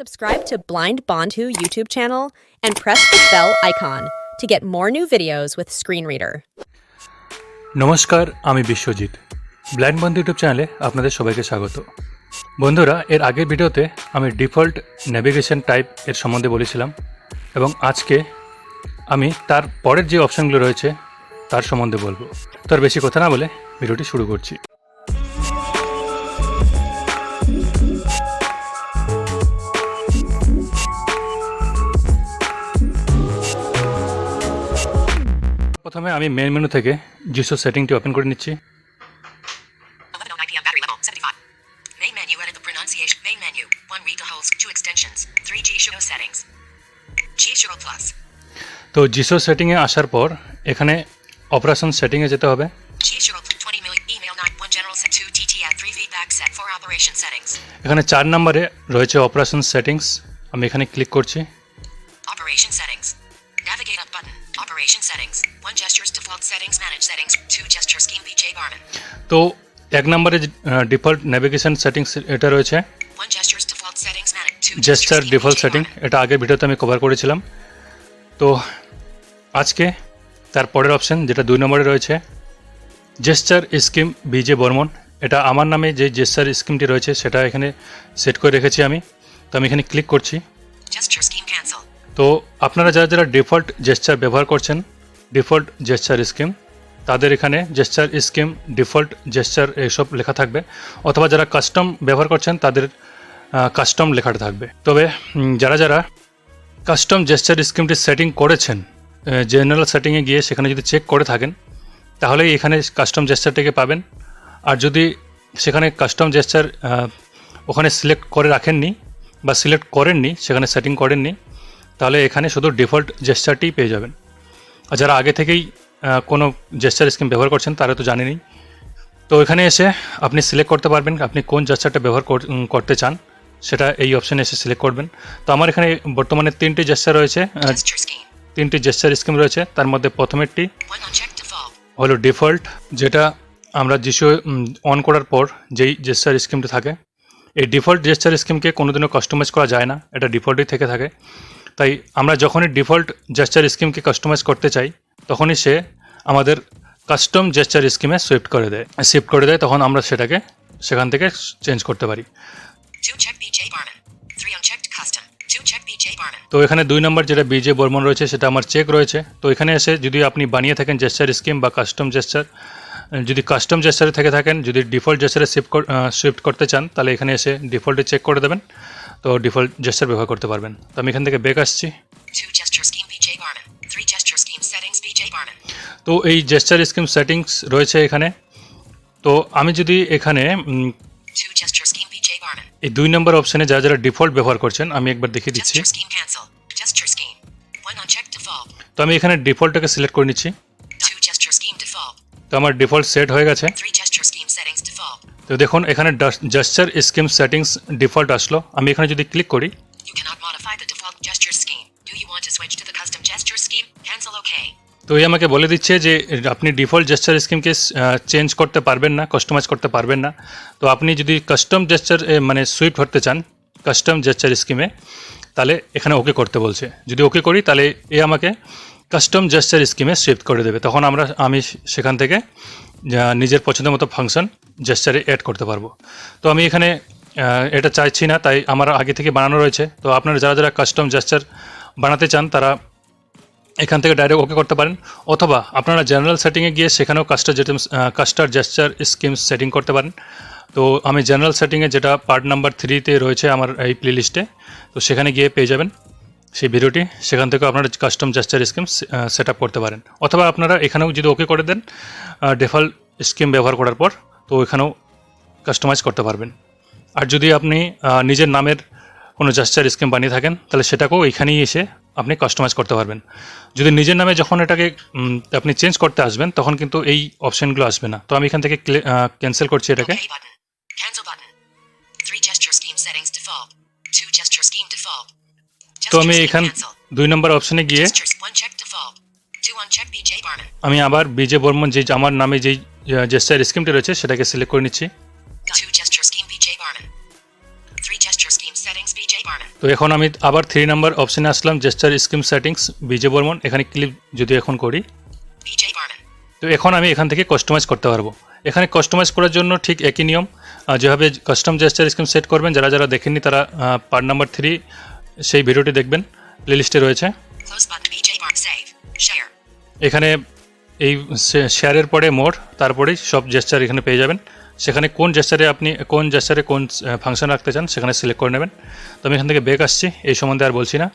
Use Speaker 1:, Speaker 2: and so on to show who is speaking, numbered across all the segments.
Speaker 1: Subscribe to Blind Bondhu YouTube channel and press the bell icon to get more new videos with Screen Reader.
Speaker 2: নমস্কার, আমি Biswajit. Blind বন্ধু YouTube চ্যানেলে আপনাদের সবাইকে স্বাগত। বন্ধুরা, এর আগের ভিডিওতে আমি ডিফল্ট নেভিগেশন টাইপের সম্বন্ধে বলেছিলাম এবং আজকে আমি তার পরের যে অপশানগুলো রয়েছে, তার সম্বন্ধে বলব। তো আর বেশি কথা না বলে ভিডিওটি শুরু করছি। প্রথমে আমি মেন মেনু থেকে জিসো সেটিংটি ওপেন করে নিচ্ছি। তো জিসো সেটিংয়ে আসার পর এখানে অপারেশন সেটিংয়ে যেতে হবে। এখানে চার নম্বরে রয়েছে অপারেশন সেটিংস আমি এখানে ক্লিক করছি।
Speaker 3: Gestures default settings manage settings. Two gesture scheme BJ Barman.
Speaker 2: তো এক নম্বরে ডিফল্ট নেভিগেশন সেটিংস এটা রয়েছে জেস্টার ডিফল্ট সেটিং এটা আগের ভিডিওতে আমি কভার করেছিলাম তো আজকে তার পরের অপশন যেটা দুই নম্বরে রয়েছে জেস্টার স্কিম বিজে বর্মন এটা আমার নামে যে জেস্টার স্কিমটি রয়েছে সেটা এখানে সেট করে রেখেছি আমি তো আমি এখানে ক্লিক করছি. তো আপনারা যারা যারা ডিফল্ট জেস্টার ব্যবহার করছেন ডিফল্ট জেস্টার স্কিম তাদের এখানে জেস্টার স্কিম ডিফল্ট জেস্টার এইসব লেখা থাকবে। অথবা যারা কাস্টম ব্যবহার করছেন, তাদের কাস্টম লেখাটা থাকবে। তবে যারা যারা কাস্টম জেস্টার স্কিমটি সেটিং করেছেন জেনারেল সেটিংয়ে গিয়ে সেখানে যদি চেক করে থাকেন তাহলে এখানে কাস্টম জেস্টারটাকে পাবেন। আর যদি সেখানে কাস্টম জেস্টার ওখানে সিলেক্ট করে রাখেননি বা সিলেক্ট করেননি, সেখানে সেটিং করেননি, তাহলে এখানে শুধু ডিফল্ট জেস্টারটি পেয়ে যাবেন। যারা আগে থেকেই কোনো জেস্টার স্কিম ব্যবহার করছেন তারা তো জানেনই তো এখানে এসে আপনি সিলেক্ট করতে পারবেন আপনি কোন জেস্টারটা ব্যবহার করতে চান সেটা এই অপশানে এসে সিলেক্ট করবেন তো আমার এখানে বর্তমানে তিনটি জেস্টার রয়েছে. তিনটি জেস্টার স্কিম রয়েছে তার মধ্যে প্রথমেরটি. হলো ডিফল্ট যেটা আমরা যিশু অন করার পর যেই জেস্টার স্কিমটা থাকে এই ডিফল্ট জেস্টার স্কিমকে কোনোদিনও কাস্টমাইজ করা যায় না এটা ডিফল্টই থেকে থাকে তাই আমরা যখনই ডিফল্ট জেস্টার স্কিমকে কাস্টমাইজ করতে চাই তখনই সে আমাদের কাস্টম জেস্টার স্কিমে সুইফট করে দেয়। শিফট করে দেয় তখন আমরা সেটাকে সেখান থেকে চেঞ্জ করতে পারি. তো এখানে দুই নম্বর যেটা বিজে বর্মন রয়েছে সেটা আমার চেক রয়েছে। তো এখানে এসে যদি আপনি বানিয়ে থাকেন জেস্টার স্কিম বা কাস্টম জেস্টার যদি কাস্টম জেস্টারে থেকে থাকেন যদি ডিফল্ট জেস্টারে শিফট শিফট করতে চান তাহলে এখানে এসে ডিফল্টে চেক করে দেবেন। তো ডিফল্ট জেস্টার ব্যবহার করতে পারবেন। তো আমি এখান থেকে ব্যাক আসছি। তো এই জেস্টার স্কিম সেটিংস রয়েছে এখানে। তো আমি যদি এখানে এই দুই নম্বর অপশানে যারা যারা ডিফল্ট ব্যবহার করছেন আমি একবার দেখিয়ে দিচ্ছি। তো আমি এখানে ডিফল্টটাকে সিলেক্ট করে নিচ্ছি। তো আমার ডিফল্ট সেট হয়ে গেছে। তো দেখুন এখানে জেস্টার স্কিম সেটিংস ডিফল্ট আসলো। আমি এখানে যদি ক্লিক করি. তো এই আমাকে বলে দিচ্ছে যে আপনি ডিফল্ট জেস্টার স্কিমকে চেঞ্জ করতে পারবেন না কাস্টমাইজ করতে পারবেন না। তো আপনি যদি কাস্টম জেস্টার মানে সুইফট হতে চান কাস্টম জেস্টার স্কিমে তাহলে এখানে ওকে করতে বলছে। যদি ওকে করি তাহলে এ আমাকে কাস্টম জেস্টার স্কিমে শিফট করে দেবে। তখন আমরা আমি সেখান থেকে আহ, নিজের পছন্দের মতো ফাংশন জেস্টারে অ্যাড করতে পারব। তো আমি এখানে এটা চাইছি না তাই আমার আগে থেকে বানানো রয়েছে। তো আপনারা যারা যারা কাস্টম জেস্টার বানাতে চান তারা এখান থেকে ডাইরেক্ট ওকে করতে পারেন। অথবা আপনারা জেনারেল সেটিংয়ে গিয়ে সেখানেও custom gestures custom gesture schemes setting করতে পারেন। তো আমি জেনারেল সেটিংয়ে যেটা পার্ট নাম্বার থ্রিতে রয়েছে আমার এই প্লে লিস্টে তো সেখানে গিয়ে পেয়ে যাবেন। সেই ভিডিওটি, সেখান থেকে আপনারা কাস্টম জেস্টার স্কিম সেট করতে পারেন। অথবা আপনারা এখানেও যদি ওকে করে দেন ডিফল্ট স্কিম ব্যবহার করার পর, তো এখানেও কাস্টমাইজ করতে পারবেন। আর যদি আপনি নিজের নামের কোনো জাস্টার স্কিম বানিয়ে থাকেন, তাহলে সেটাকেও এখানেই এসে আপনি কাস্টমাইজ করতে পারবেন। যদি নিজের নামে যখন এটাকে আপনি চেঞ্জ করতে আসবেন, তখন কিন্তু এই অপশানগুলো আসবে না। তো আমি এখান থেকে ক্যান্সেল করছি এটাকে। তো আমি এখান দুই নম্বর অপশানে গিয়ে. আমি আবার বিজে বর্মন যে আমার নামে যেই জেস্টার স্কিমটি রয়েছে সেটাকে সিলেক্ট করে নিচ্ছি. তো এখন আমি আবার থ্রি নাম্বার অপশানে আসলাম জেস্টার স্কিম সেটিংস বিজে বর্মন এখানে ক্লিক যদি এখন করি। তো এখন আমি এখান থেকে কাস্টমাইজ করতে পারব। এখানে কাস্টমাইজ করার জন্য ঠিক একই নিয়ম যেভাবে কাস্টম জেস্টার স্কিম সেট করবেন যারা যারা দেখেননি তারা পার্ট নাম্বার থ্রি সেই ভিডিওটি দেখবেন প্লেলিস্টে রয়েছে. এখানে এই শেয়ারের পরে মোর তারপরেই সব জেস্টার এখানে পেয়ে যাবেন। সেখানে কোন জেস্টারে আপনি কোন জেস্টারে কোন ফাংশন রাখতে চান সেখানে সিলেক্ট করে নেবেন। তো আমি এখান থেকে বেক আসছি এই সম্বন্ধে আর বলছি না.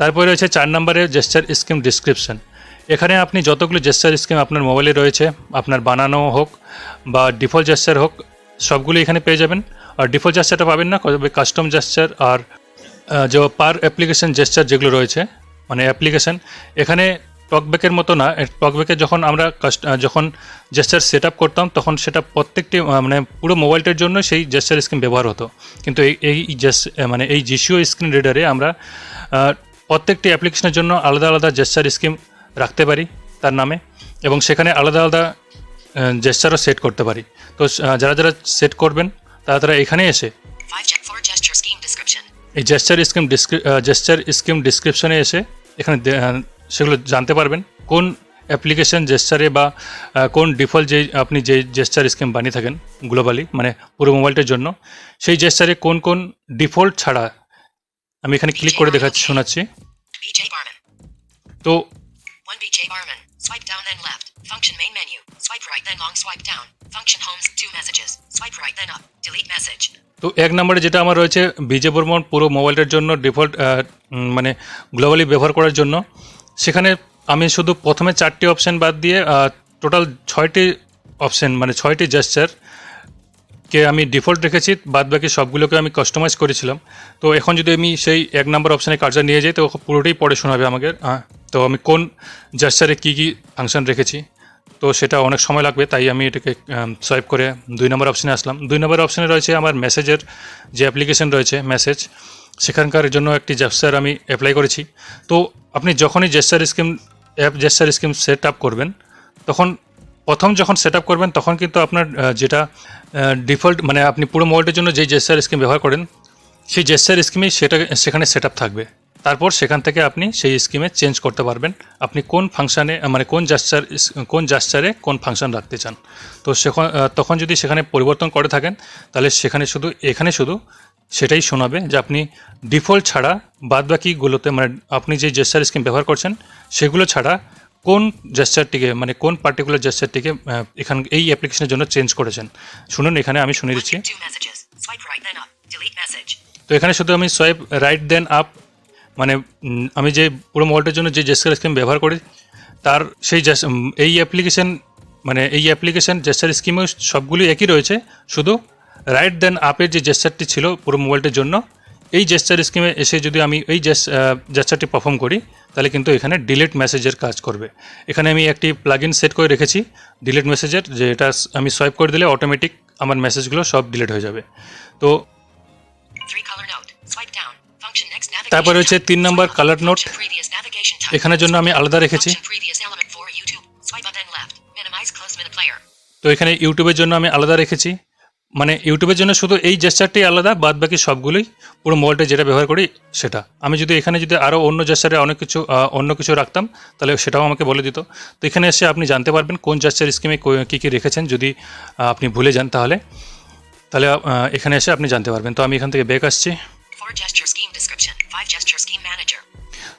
Speaker 2: তারপরে রয়েছে চার নম্বরে জেস্টার স্কিম ডিসক্রিপশন এখানে আপনি যতগুলো জেস্টার স্কিম আপনার মোবাইলে রয়েছে আপনার বানানো হোক বা ডিফল্ট জেস্টার হোক সবগুলো এখানে পেয়ে যাবেন। আর ডিফল্ট জেস্টারটা পাবেন না তবে কাস্টম জেস্টার আর যে পার অ্যাপ্লিকেশন জেস্টার যেগুলো রয়েছে মানে অ্যাপ্লিকেশন এখানে টকব্যাকের মতো না টকব্যাকে যখন আমরা যখন জেস্টার সেট আপ করতাম, তখন সেটা প্রত্যেকটি মানে পুরো মোবাইলটার জন্য সেই জেস্টার স্ক্রিন ব্যবহার হতো। কিন্তু এই এই মানে এই জিসিও স্ক্রিন রিডারে আমরা প্রত্যেকটি অ্যাপ্লিকেশনের জন্য আলাদা আলাদা জেস্টার স্কিম রাখতে পারি তার নামে, এবং সেখানে আলাদা আলাদা জেস্টারও সেট করতে পারি। তো যারা যারা সেট করবেন তারা তারা এখানে এসে. এই জেস্টার স্কিম জেস্টার স্কিম ডিসক্রিপশনে এসে এখানে সেগুলো জানতে পারবেন। কোন অ্যাপ্লিকেশন জেস্টারে বা কোন ডিফল্ট যে আপনি যে জেস্টার স্কিম বানিয়ে থাকেন গ্লোবালি মানে পুরো মোবাইলটার জন্য সেই জেস্টারে কোন কোন ডিফল্ট ছাড়া আমি এখানে ক্লিক করে দেখাচ্ছি শোনাচ্ছি। তো
Speaker 3: Function main menu. Swipe right, then long swipe down. Function homes. Two messages. Swipe right, then up. Delete message.
Speaker 2: তো এক নম্বরে যেটা আমার রয়েছে, বিজে বর্মন পুরো মোবাইলটার জন্য ডিফল্ট মানে গ্লোবালি ব্যবহার করার জন্য সেখানে আমি শুধু প্রথমে চারটি অপশন বাদ দিয়ে টোটাল ছয়টি অপশন মানে ছয়টি জেস্টার কে আমি ডিফল্ট রেখেছি বাদ বাকি সবগুলোকে আমি কাস্টমাইজ করেছিলাম তো এখন যদি আমি সেই এক নম্বর অপশানে কার্যা নিয়ে যাই, তো পুরোটাই পড়ে শোনাবে আমাকে তো আমি কোন জেস্টারে কী কী ফাংশন রেখেছি তো সেটা অনেক সময় লাগবে, তাই আমি এটাকে সোয়াইপ করে দুই নম্বর অপশানে আসলাম। দুই নম্বর অপশানে রয়েছে আমার মেসেজের যে অ্যাপ্লিকেশন রয়েছে মেসেজ সেখানকার জন্য একটি জেস্টার আমি অ্যাপ্লাই করেছি। তো আপনি যখনই gesture scheme app gesture scheme set up করবেন, তখন প্রথম যখন সেট আপ করবেন, তখন কিন্তু আপনার যেটা ডিফল্ট মানে আপনি পুরো মোবাইলটার জন্য যেই জেস্টার স্কিম ব্যবহার করেন, সেই জেস্টার স্কিমেই সেটা, সেখানে সেট আপ থাকবে। তারপর সেখান থেকে আপনি সেই স্কিমে চেঞ্জ করতে পারবেন। আপনি কোন ফাংশানে মানে কোন জাস্টার কোন জাস্টারে কোন ফাংশন রাখতে চান। তো সেখন তখন যদি সেখানে পরিবর্তন করে থাকেন তাহলে সেখানে শুধু এখানে শুধু সেটাই শোনাবে যে আপনি ডিফল্ট ছাড়া বাদবাকিগুলোতে মানে আপনি যে জেস্টার স্কিম ব্যবহার করছেন সেগুলো ছাড়া কোন জেস্টারটিকে মানে কোন পার্টিকুলার জেস্টারটিকে এখান এই অ্যাপ্লিকেশনের জন্য চেঞ্জ করেছেন। শুনুন এখানে আমি শুনে দিচ্ছি. তো এখানে শুধু আমি সোয়াইপ রাইট দেন আপ মানে আমি যে পুরো মোবাইলটার জন্য যে জেস্টার স্কিম ব্যবহার করি, তার সেই এই অ্যাপ্লিকেশন মানে এই অ্যাপ্লিকেশন জেস্টার স্কিমও সবগুলি একই রয়েছে। শুধু রাইট দেন আপের যে জেস্টারটি ছিল পুরো মোবাইলটার জন্য, এই জেস্টার স্কিমে এসে যদি আমি এই জেস জেস্টারটি পারফর্ম করি, তাহলে কিন্তু এখানে ডিলিট মেসেজের কাজ করবে। এখানে আমি একটি প্লাগ সেট করে রেখেছি ডিলিট মেসেজের যে এটা আমি সোয়াইপ করে দিলে অটোমেটিক আমার মেসেজগুলো সব ডিলিট হয়ে যাবে। তো তারপর রয়েছে তিন নম্বর কালার নোট. এখানের জন্য আমি আলাদা রেখেছি. তো এখানে ইউটিউবের জন্য আমি আলাদা রেখেছি। মানে ইউটিউবের জন্য শুধু এই জেস্টারটি আলাদা বাদ বাকি সবগুলোই পুরো মোবাইলটা যেটা ব্যবহার করি সেটা। আমি যদি এখানে যদি আরও অন্য জেস্টারে অনেক কিছু অন্য কিছু রাখতাম, তাহলে সেটাও আমাকে বলে দিত। তো এখানে এসে আপনি জানতে পারবেন কোন জেস্টার স্কিমে কী কী রেখেছেন, যদি আপনি ভুলে যান তাহলে। তাহলে এখানে এসে আপনি জানতে পারবেন। তো আমি এখান থেকে বেক আসছি।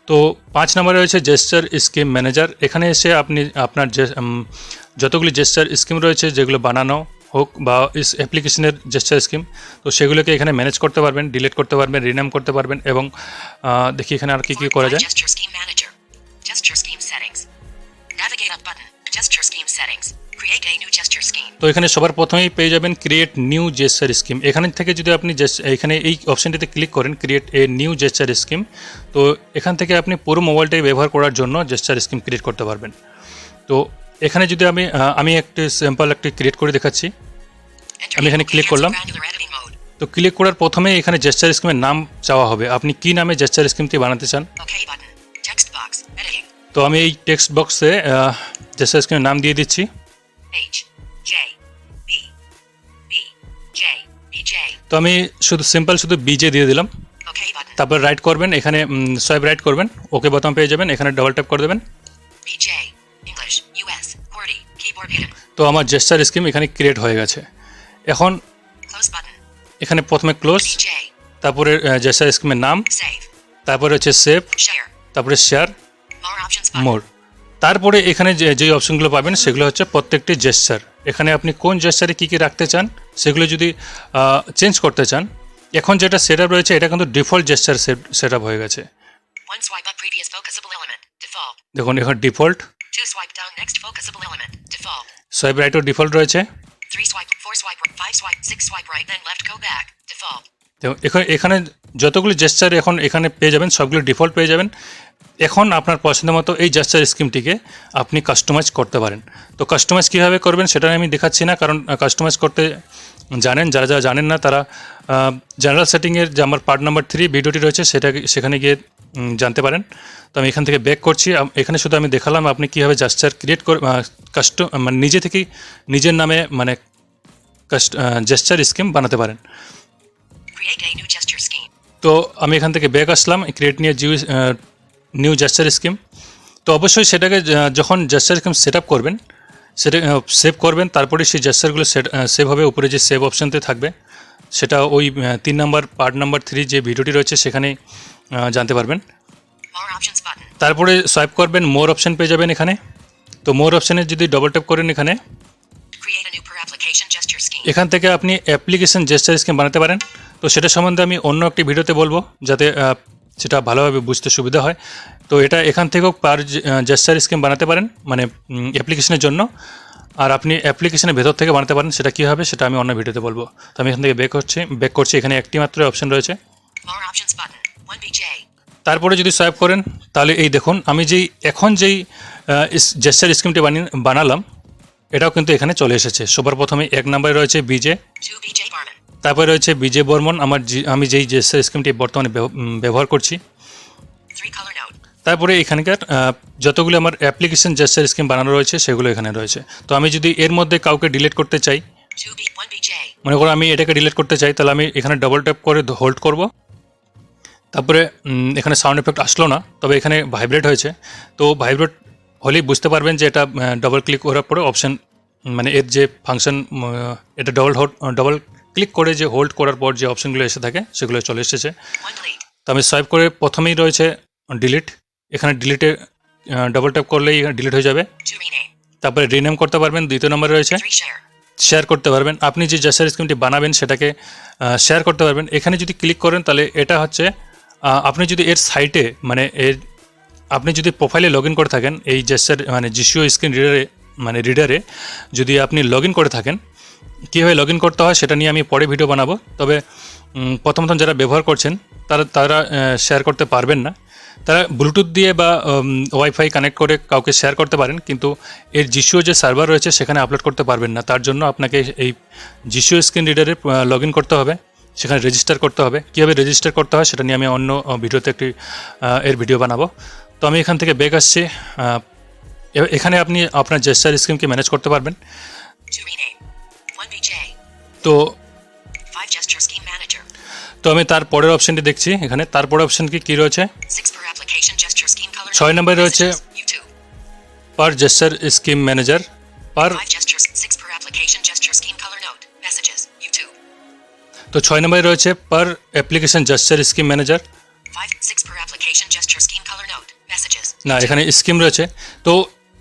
Speaker 2: তো পাঁচ নম্বরে রয়েছে জেস্টার স্কিম ম্যানেজার এখানে এসে আপনি আপনার যতগুলি জেস্টার স্কিম রয়েছে যেগুলো বানানো হোক বা ইস অ্যাপ্লিকেশনের জেস্টার স্কিম তো সেগুলোকে এখানে ম্যানেজ করতে পারবেন ডিলিট করতে পারবেন রিনেম করতে পারবেন এবং দেখি এখানে আর কী কী করা যায়।
Speaker 3: Gesture scheme manager gesture scheme settings navigate
Speaker 2: তো এখানে সবার প্রথমেই পেয়ে যাবেন ক্রিয়েট নিউ জেস্টার স্কিম এখান থেকে যদি আপনি এখানে এই অপশনটিতে ক্লিক করেন create a new gesture scheme তো এখান থেকে আপনি পুরো মোবাইলটাই ব্যবহার করার জন্য জেস্টার স্কিম ক্রিয়েট করতে পারবেন। তো এখানে যদি আমি আমি একটি স্যাম্পল একটি ক্রিয়েট করে দেখাচ্ছি। আমি এখানে
Speaker 3: ক্লিক
Speaker 2: করলাম। তো ক্লিক করার প্রথমে এখানে জেস্টার স্কিমের নাম চাওয়া হবে। আপনি কি নামে জেস্টার স্কিমটি বানাতে চান. তো আমি এই টেক্সট বক্সে জেস্টার স্কিমের নাম দিয়ে দিচ্ছি।
Speaker 3: H J B B J B J.
Speaker 2: তো আমি শুধু সিম্পল শুধু বিজে দিয়ে দিলাম. তারপর রাইট করবেন এখানে সোয়াইপ রাইট করবেন ওকে বোতাম পেয়ে যাবেন এখানে ডবল ট্যাপ করে দেবেন. তো আমার জেস্টার স্কিম এখানে ক্রিয়েট হয়ে গেছে। এখন এখানে প্রথমে ক্লোজ তারপরে জেস্টার স্কিমের নাম তারপরে হচ্ছে সেভ তারপরে শেয়ার. মোর তারপরে এখানে যে যেই অপশনগুলো পাবেন সেগুলো হচ্ছে প্রত্যেকটি জেস্টার এখানে আপনি কোন জেস্টারে কী কী রাখতে চান সেগুলো যদি চেঞ্জ করতে চান এখন যেটা সেট রয়েছে এটা কিন্তু ডিফল্ট জেস্টার সেট হয়ে গেছে. দেখুন এখন ডিফল্ট. সোয়াইপ রাইটও ডিফল্ট রয়েছে। এখানে এখানে যতগুলো জেস্টার এখন এখানে পেয়ে যাবেন সবগুলো ডিফল্ট পেয়ে যাবেন। এখন আপনার পছন্দ মতো এই জেস্টার স্কিমটিকে আপনি কাস্টমাইজ করতে পারেন। তো কাস্টমাইজ কীভাবে করবেন সেটা আমি দেখাচ্ছি না কারণ কাস্টমাইজ করতে জানেন যারা যারা জানেন না তারা জেনারেল সেটিংয়ের যে আমার পার্ট নাম্বার থ্রি ভিডিওটি রয়েছে সেটা সেখানে গিয়ে জানতে পারেন। তো আমি এখান থেকে ব্যাক করছি। এখানে শুধু আমি দেখালাম আপনি কীভাবে জাস্টার ক্রিয়েট করে কাস্ট মানে নিজে থেকেই নিজের নামে মানে কাস্ট জেস্টার স্কিম বানাতে পারেন. তো আমি এখান থেকে ব্যাক আসলাম ক্রিয়েট নিয়ে জিউ নিউ জেস্টার স্কিম তো অবশ্যই সেটাকে যখন জেস্টার স্কিম সেট আপ করবেন সেটা সেভ করবেন তারপরে সেই জেস্টারগুলো সেট সেভ হবে। উপরে যে সেভ অপশানতে থাকবে সেটা ওই তিন নাম্বার পার্ট নাম্বার থ্রি যে ভিডিওটি রয়েছে সেখানে জানতে পারবেন. তারপরে সোয়াইপ করবেন মোর অপশান পেয়ে যাবেন এখানে। তো মোর অপশানে যদি ডবল ট্যাপ করেন এখানে. এখান থেকে আপনি অ্যাপ্লিকেশন জেস্টার স্কিম বানাতে পারেন। তো সেটা সম্বন্ধে আমি অন্য একটি ভিডিওতে বলব যাতে সেটা ভালোভাবে বুঝতে সুবিধা হয় তো এটা এখান থেকেও পার জেস্টার স্কিম বানাতে পারেন মানে অ্যাপ্লিকেশনের জন্য আর আপনি অ্যাপ্লিকেশনের ভেতর থেকে বানাতে পারেন সেটা কী হবে সেটা আমি অন্য ভিডিওতে বলব তো আমি এখান থেকে বেক করছি বেক করছি এখানে একটি মাত্র অপশন রয়েছে
Speaker 3: More options button. 1BJ.
Speaker 2: তারপরে যদি সোয়াইপ করেন তাহলে এই দেখুন আমি যেই এখন যেই জেস্টার স্কিমটি বানিয়ে বানালাম এটাও কিন্তু এখানে চলে এসেছে সবার প্রথমে এক নম্বরে রয়েছে বিজে
Speaker 3: 2BJ Barman.
Speaker 2: তারপরে রয়েছে বিজে বর্মন আমার আমি যেই জেস্টার স্কিমটি বর্তমানে ব্যবহার করছি
Speaker 3: 3 color note.
Speaker 2: তারপরে এখানকার যতগুলো আমার অ্যাপ্লিকেশন জেস্টার স্কিম বানানো রয়েছে সেগুলো এখানে রয়েছে তো আমি যদি এর মধ্যে কাউকে ডিলিট করতে চাই
Speaker 3: 2B 1BJ.
Speaker 2: মনে করো আমি এটাকে ডিলিট করতে চাই তাহলে আমি এখানে ডবল ট্যাপ করে হোল্ড করব তারপরে এখানে সাউন্ড এফেক্ট আসলো না তবে এখানে ভাইব্রেট হয়েছে তো ভাইব্রেট হলেই বুঝতে পারবেন যে এটা ডবল ক্লিক করার পরে অপশান মানে এর যে ফাংশন এটা ডবল হোল্ড ডবল ক্লিক করে যে হোল্ড করার পর যে অপশানগুলো এসে থাকে, সেগুলো চলে এসেছে। তো আমি সোয়াইপ করে প্রথমেই রয়েছে ডিলিট এখানে ডিলিটে ডবল ট্যাপ করলেই ডিলিট হয়ে যাবে। তারপরে রিনেম করতে পারবেন, দ্বিতীয় নম্বরে রয়েছে। শেয়ার করতে পারবেন। আপনি যে জাসার স্কিমটি বানাবেন, সেটাকে শেয়ার করতে পারবেন। এখানে যদি ক্লিক করেন, তাহলে এটা হচ্ছে আপনি যদি এর সাইটে মানে এর, আপনি যদি প্রোফাইলে লগ করে থাকেন, এই জেসার মানে জিসিও স্ক্রিন রিডারে মানে রিডারে যদি আপনি লগ করে থাকেন কীভাবে লগ ইন করতে হয় সেটা নিয়ে আমি পরে ভিডিও বানাবো। তবে প্রথম প্রথম যারা ব্যবহার করছেন, তারা তারা শেয়ার করতে পারবেন না। তারা ব্লুটুথ দিয়ে বা ওয়াইফাই কানেক্ট করে কাউকে শেয়ার করতে পারেন, কিন্তু এর জিসিও যে সার্ভার রয়েছে সেখানে আপলোড করতে পারবেন না। তার জন্য আপনাকে এই জিসিও স্ক্রিন রিডারে লগ ইন করতে হবে। সেখানে রেজিস্টার করতে হবে। কীভাবে রেজিস্টার করতে হয় সেটা নিয়ে আমি অন্য ভিডিওতে একটি এর ভিডিও বানাবো। তো আমি এখান থেকে বেগ আসছি। এখানে আপনি আপনার জেস্টার স্কিমকে ম্যানেজ করতে পারবেন।
Speaker 3: 2 rename. 1BJ.
Speaker 2: তো
Speaker 3: 5 gesture scheme manager.
Speaker 2: তো আমি তার পরের অপশনটি দেখছি এখানে তারপরের অপশন কি কী রয়েছে
Speaker 3: 6 per application gesture scheme color.
Speaker 2: ছয়
Speaker 3: note.
Speaker 2: নম্বরে রয়েছে
Speaker 3: Messages. YouTube.
Speaker 2: Per gesture scheme manager per
Speaker 3: 5 gestures. 6 per application gesture scheme color note. Messages. YouTube.
Speaker 2: তো ছয় নম্বরে রয়েছে per application gesture scheme manager
Speaker 3: 5 6 per application gesture scheme color note. Messages.
Speaker 2: না এখানে scheme রয়েছে তো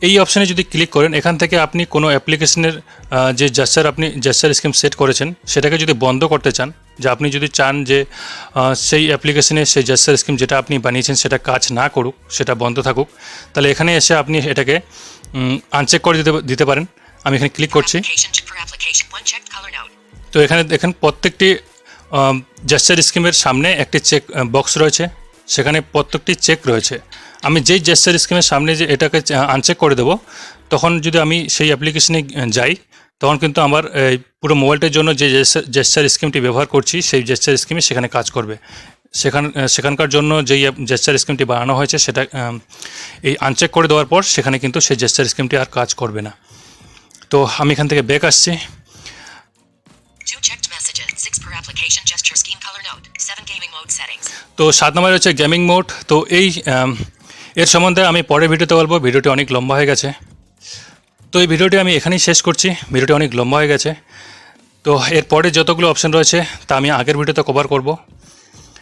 Speaker 2: এই অপশানে যদি ক্লিক করেন এখান থেকে আপনি কোনো অ্যাপ্লিকেশনের যে জাস্টার আপনি জাস্টার স্কিম সেট করেছেন সেটাকে যদি বন্ধ করতে চান যে আপনি যদি চান যে সেই অ্যাপ্লিকেশনে সেই জাস্টার স্কিম যেটা আপনি বানিয়েছেন সেটা কাজ না করুক সেটা বন্ধ থাকুক তাহলে এখানে এসে আপনি এটাকে আনচেক করে দিতে দিতে পারেন। আমি এখানে ক্লিক করছি. তো এখানে দেখেন প্রত্যেকটি জাস্টার স্কিমের সামনে একটি চেক বক্স রয়েছে। সেখানে প্রত্যেকটি চেক রয়েছে। আমি যেই জেস্টার স্কিমের সামনে যে এটাকে আনচেক করে দেবো তখন যদি আমি সেই অ্যাপ্লিকেশনে যাই তখন কিন্তু আমার এই পুরো মোবাইলটার জন্য যে জেস্টার স্কিমটি ব্যবহার করছি সেই জেস্টার স্কিমে সেখানে কাজ করবে সেখান সেখানকার জন্য যেই জেস্টার স্কিমটি বানানো হয়েছে সেটা এই আনচেক করে দেওয়ার পর সেখানে কিন্তু সেই জেস্টার স্কিমটি আর কাজ করবে না তো আমি এখান থেকে ব্যাক আসছি
Speaker 3: Two checked messages. 6 per application gesture scheme color note. 7 gaming mode settings.
Speaker 2: তো সাত নম্বরে হচ্ছে গেমিং মোড তো এই এর সম্বন্ধে আমি পরের ভিডিওতে বলব। ভিডিওটি অনেক লম্বা হয়ে গেছে। তো এই ভিডিওটি আমি এখানেই শেষ করছি। ভিডিওটি অনেক লম্বা হয়ে গেছে। তো এরপরে যতগুলো অপশন রয়েছে, তা আমি আগের ভিডিওতে কভার করব।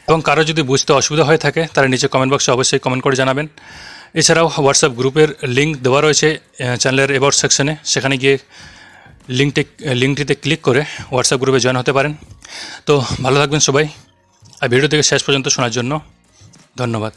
Speaker 2: এবং কারও যদি বুঝতে অসুবিধা হয়ে থাকে, তারা নিচে কমেন্ট বক্সে অবশ্যই কমেন্ট করে জানাবেন। এছাড়াও হোয়াটসঅ্যাপ গ্রুপের লিঙ্ক দেওয়া রয়েছে চ্যানেলের এবাউট সেকশনে সেখানে গিয়ে লিঙ্কটি লিঙ্কটিতে ক্লিক করে হোয়াটসঅ্যাপ গ্রুপে জয়েন হতে পারেন। তো ভালো থাকবেন সবাই। আর ভিডিও থেকে শেষ পর্যন্ত শোনার জন্য ধন্যবাদ।